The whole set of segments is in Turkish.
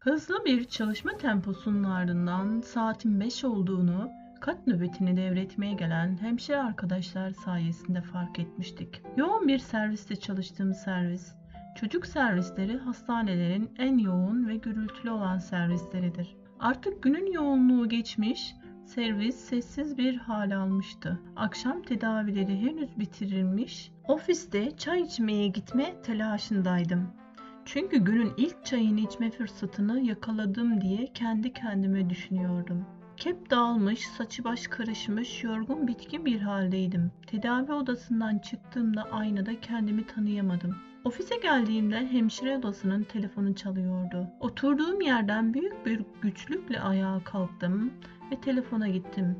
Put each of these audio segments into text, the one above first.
Hızlı bir çalışma temposunun ardından saatin 5 olduğunu kat nöbetini devretmeye gelen hemşire arkadaşlar sayesinde fark etmiştik. Yoğun bir serviste çalıştığım servis, çocuk servisleri hastanelerin en yoğun ve gürültülü olan servisleridir. Artık günün yoğunluğu geçmiş, servis sessiz bir hal almıştı. Akşam tedavileri henüz bitirilmiş, ofiste çay içmeye gitme telaşındaydım. Çünkü günün ilk çayını içme fırsatını yakaladım diye kendi kendime düşünüyordum. Kep dağılmış, saçı baş karışmış, yorgun bitkin bir haldeydim. Tedavi odasından çıktığımda aynada kendimi tanıyamadım. Ofise geldiğimde hemşire odasının telefonu çalıyordu. Oturduğum yerden büyük bir güçlükle ayağa kalktım ve telefona gittim.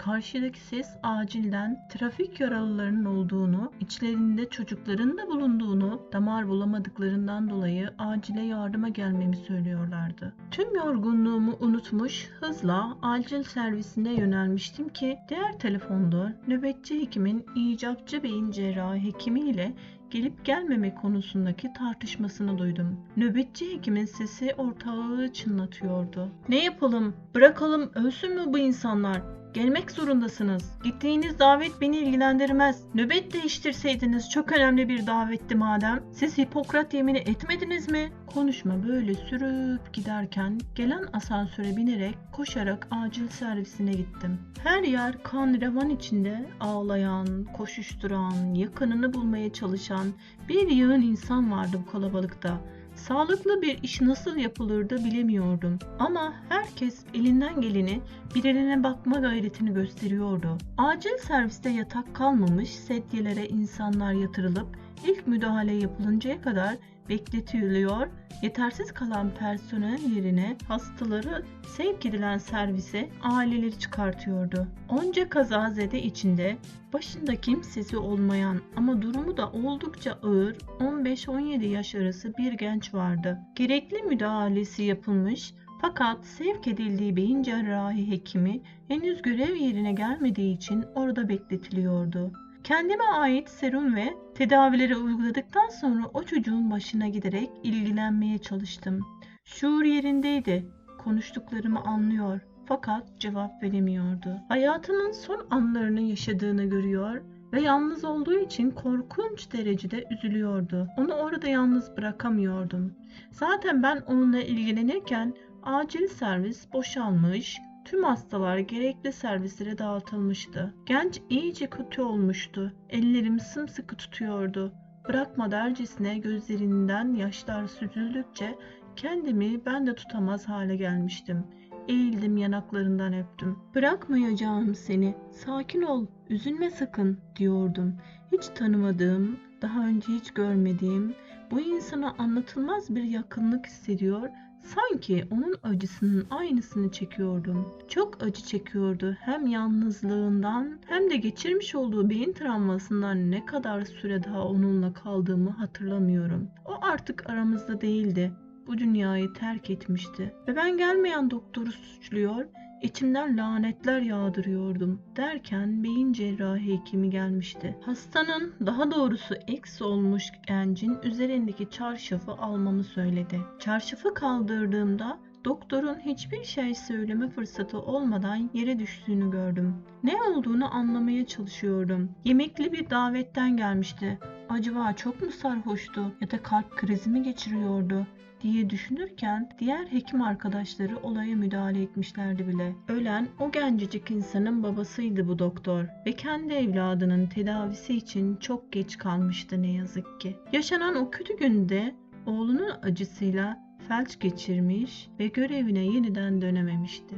Karşıdaki ses acilden trafik yaralılarının olduğunu, içlerinde çocukların da bulunduğunu, damar bulamadıklarından dolayı acile yardıma gelmemi söylüyorlardı. Tüm yorgunluğumu unutmuş, hızla acil servisine yönelmiştim ki diğer telefonda nöbetçi hekimin icapçı beyin cerrahi hekimiyle gelip gelmeme konusundaki tartışmasını duydum. Nöbetçi hekimin sesi ortalığı çınlatıyordu. Ne yapalım? Bırakalım ölsün mü bu insanlar? Gelmek zorundasınız. Gittiğiniz davet beni ilgilendirmez. Nöbet değiştirseydiniz çok önemli bir davetti madem. Siz Hipokrat yemini etmediniz mi? Konuşma böyle sürüp giderken gelen asansöre binerek koşarak acil servisine gittim. Her yer kan revan içinde ağlayan, koşuşturan, yakınını bulmaya çalışan bir yığın insan vardı bu kalabalıkta. Sağlıklı bir iş nasıl yapılırdı bilemiyordum. Ama herkes elinden geleni birilerine bakma gayretini gösteriyordu. Acil serviste yatak kalmamış sedyelere insanlar yatırılıp ilk müdahale yapılıncaya kadar bekletiliyor, yetersiz kalan personel yerine hastaları sevk edilen servise aileleri çıkartıyordu. Onca kazazede içinde başında kimsesi olmayan ama durumu da oldukça ağır 15-17 yaş arası bir genç vardı. Gerekli müdahalesi yapılmış fakat sevk edildiği beyin cerrahi hekimi henüz görev yerine gelmediği için orada bekletiliyordu. Kendime ait serum ve tedavileri uyguladıktan sonra o çocuğun başına giderek ilgilenmeye çalıştım. Şuur yerindeydi. Konuştuklarımı anlıyor fakat cevap veremiyordu. Hayatının son anlarını yaşadığını görüyor ve yalnız olduğu için korkunç derecede üzülüyordu. Onu orada yalnız bırakamıyordum. Zaten ben onunla ilgilenirken acil servis boşalmış, Tüm hastalar gerekli servislere dağıtılmıştı. Genç iyice kötü olmuştu. Ellerim sımsıkı tutuyordu. Bırakma dercesine gözlerinden yaşlar süzüldükçe kendimi ben de tutamaz hale gelmiştim. Eğildim yanaklarından öptüm. Bırakmayacağım seni. Sakin ol. Üzülme sakın diyordum. Hiç tanımadığım, daha önce hiç görmediğim, bu insana anlatılmaz bir yakınlık hissediyor Sanki onun acısının aynısını çekiyordum. Çok acı çekiyordu. Hem yalnızlığından hem de geçirmiş olduğu beyin travmasından ne kadar süre daha onunla kaldığımı hatırlamıyorum. O artık aramızda değildi. Bu dünyayı terk etmişti. Ve ben gelmeyen doktoru suçluyor, İçimden lanetler yağdırıyordum derken beyin cerrahi hekimi gelmişti. Hastanın daha doğrusu eks olmuş gencin üzerindeki çarşafı almamı söyledi. Çarşafı kaldırdığımda doktorun hiçbir şey söyleme fırsatı olmadan yere düştüğünü gördüm. Ne olduğunu anlamaya çalışıyordum. Yemekli bir davetten gelmişti. Acaba çok mu sarhoştu ya da kalp krizi mi geçiriyordu? diye düşünürken diğer hekim arkadaşları olaya müdahale etmişlerdi bile. Ölen o gencecik insanın babasıydı bu doktor ve kendi evladının tedavisi için çok geç kalmıştı ne yazık ki. Yaşanan o kötü günde oğlunun acısıyla felç geçirmiş ve görevine yeniden dönememişti.